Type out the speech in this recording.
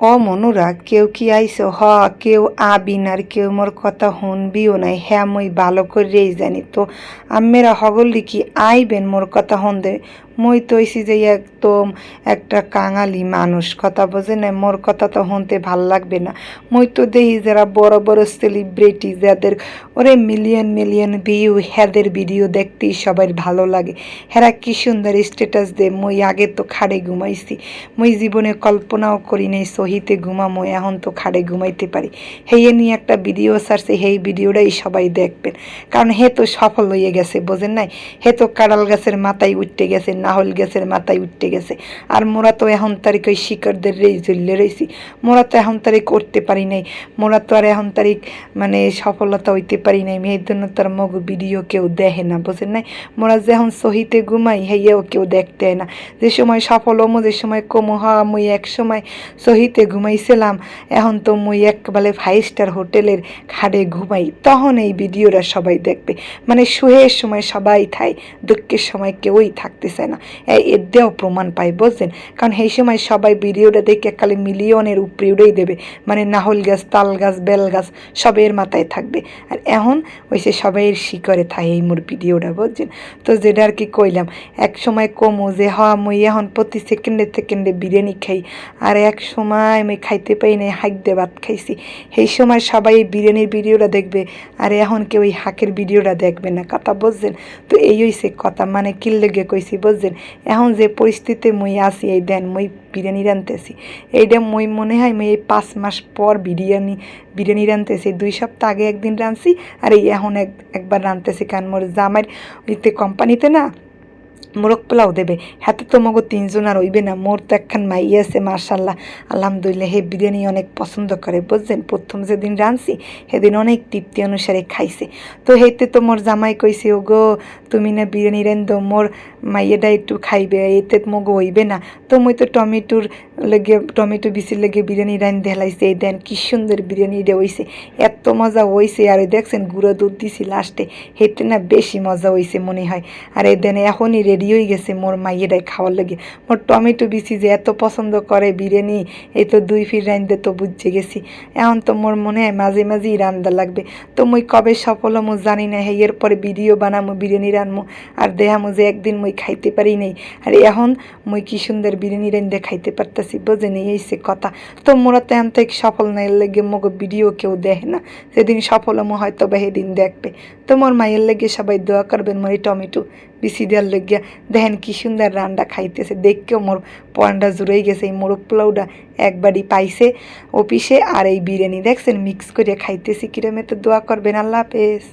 ও মনুরা কেউ কি আইসো হ, কেউ আবিন আর কেউ মোর কথা শুনবিও নাই। হ্যাঁ মই ভালো করেই জানি। তো আম্মেরা হগলি কি আইবেন মোর কথা হন শুনতে মই তো হইছি যে একদম একটা কাঙালি মানুষ। কথা বোঝে না মোর কথা তো শুনতে ভালো লাগবে না। মই তো দেখি যারা বড় বড় সেলিব্রিটি যাদের ওরে মিলিয়ন মিলিয়ন ভিউ হ্যাদের ভিডিও দেখতেই সবার ভালো লাগে। হেরা কি সুন্দর স্ট্যাটাস দে। মই আগে তো খাড়ে ঘুমাইছি। মই জীবনে কল্পনাও করি নাই। সহিতে ঘুমামো, এখন তো খাড়ে ঘুমাইতে পারি। হেয়ে নিয়ে একটা ভিডিও সারছে সেই ভিডিওটাই সবাই দেখবেন। কারণ হে তো সফল হয়ে গেছে, বোঝেন নাই? হে তো কাড়াল গাছের মাথায় উঠতে গেছে, নাহল গাছের মাথায় উঠতে গেছে। আর মোরা তো এখন তারিখ ওই শিকড়দের রেই জ্বললে রয়েছি মোরা তো এখন তারিখ করতে পারি নাই। মোরা তো আর এখন তারিখ মানে সফলতা হইতে পারি নাই। মেয়ের জন্য তার মগ ভিডিও কেউ দেখে না, বোঝেন নাই? মোরা যখন সহিতে ঘুমাই হেয়েও কেউ দেখতে না। যে সময় সফল হমো, যে সময় কমো হওয়া এক সময় সহিতে ঘুমাইছিলাম। এখন তো মুই একবারে ফাইভ স্টার হোটেলের খাড়ে ঘুমাই। তখন এই ভিডিওটা সবাই দেখবে। মানে সুহের সময় সবাই থাই, দুঃখের সময় কেউই থাকতে চায় না। এর দিয়েও প্রমাণ পাই, বুঝছেন? কারণ সেই সময় সবাই ভিডিওটা দেখে খালি মিলিয়নের উপরে উড়েই দেবে। মানে নাহল গাছ, তাল গাছ, বেল গাছ সবের মাথায় থাকবে। আর এখন ওইসে সবাইয়ের শিকরে থাকে এই মোর ভিডিওটা, বুঝছেন? তো যেটা আর কি কইলাম, এক সময় কমু যে হ মুই এখন প্রতি সেকেন্ডে সেকেন্ডে বিরিয়ানি খাই। আর এক সময় আমি খাইতে পাই নাই হাইক দিয়ে ভাত খাইছি। সেই সময় সবাই এই বিরিয়ানির ভিডিওটা দেখবে। আর এখন কেউ ওই হাঁকের ভিডিওটা দেখবে না, কথা বুঝছেন? তো এই হইছে কথা মানে কিল লেগে কইছি, বুঝছেন? এখন যে পরিস্থিতিতে মুই আছি, এই দেন মুই বিরিয়ানি রানতেছি এইটা মই মনে হয় মই এই পাঁচ মাস পর বিরিয়ানি বিরিয়ানি রানতেছি দুই সপ্তাহ আগে একদিন রানছি আর এই এখন এক, একবার রানতেছি কারণ মোর জামাইয়ের কোম্পানিতে না মোরগ পোলাও দেবে। হাতে তো মগো তিনজন আর হইবে না। মোর তো একখান মাই আছে মার্শাল্লাহ আলহামদুলিল্লাহ, হে বিরিয়ানি অনেক পছন্দ করে, বুঝছেন? প্রথম যেদিন রাঁধছি, সেদিন অনেক তৃপ্তি অনুসারে খাইছে। তো হেতে তো মোর জামাই কইছে ও গো তুমি না বিরিয়ানি রেন্দো মোর মাইয়েটা একটু খাইবে, এতে মগো হইবে না। তো মুই তো টমেটোর লেগে, টমেটো বিচির লেগে বিরিয়ানি রান দেলাইছে এই দেন, কি সুন্দর বিরিয়ানি এটা হইছে। এত মজা হইছে। আর দেখছেন, গুঁড়ো দুধ দিছি লাস্টে। হেতে না বেশি মজা হইছে মনে হয়। আর এই দেন, এখনই রেডি হয়ে গেছে মোর মাইয়েটাই খাওয়ার লাগে। মোর টমেটো বিচি যে এত পছন্দ করে বিরিয়ানি, এই তো দুই ফির রান্ধতে তো বুঝে গেছি। এখন তো মোর মনে হয় মাঝে মাঝেই রান্দা লাগবে। তো মুই কবে সফল হমো জানি না, হে এর পরে ভিডিও বানামো, বিরিয়ানি রানমো আর দেহামো যে একদিন মুই খাইতে পারি নাই। আর এখন মুই কি সুন্দর বিরিয়ানি রান্ধে খাইতে পারতাছি, বোঝে নেই এইসে কথা। তো মোরা তো এখন থেকে সফল নাই লেগে মগ ভিডিও কেউ দেখে না। যেদিন সফল হমো হয়তো বা সেদিন দেখবে। তো মোর মায়ের লেগে সবাই দোয়া করবেন, মোর টমেটো। বিসি দেওয়ার লগিয়া দেখেন কি সুন্দর রান্না খাইতেছে দেখকেও মোর পয়েন্টটা জুড়েই গেছে, এই মোরগ পোলাওটা একবারই পাইছে অফিসে আর এই বিরিয়ানি, দেখছেন মিক্স করে খাইতেছি, কিরমে তো দোয়া করবেন, আল্লাহ হাফেজ।